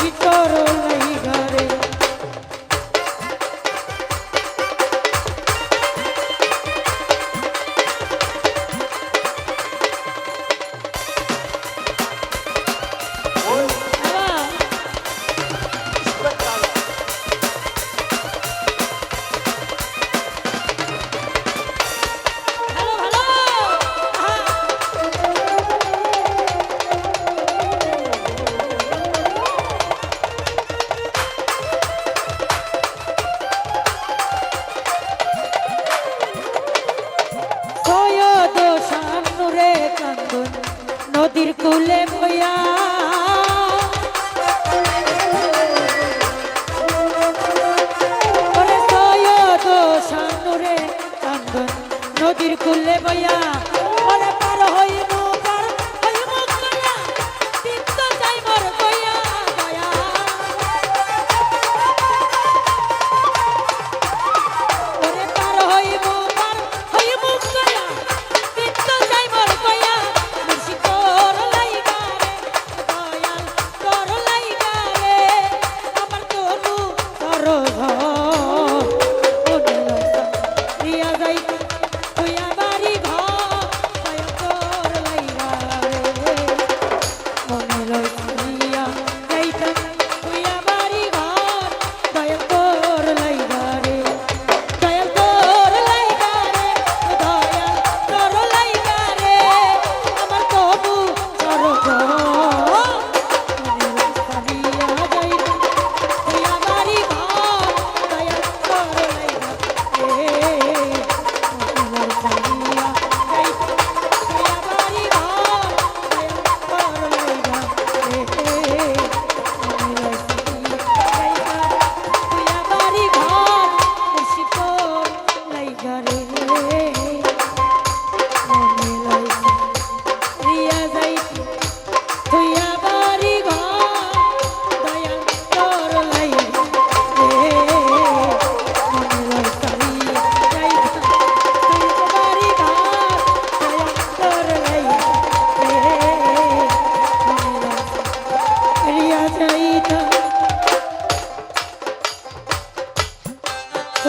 কি নদীর কুলে ভয়া নদীর কুলে বয়া পরে পার হইব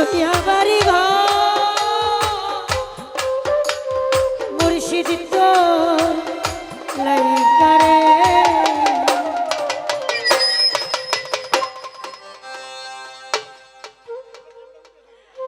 Yeah,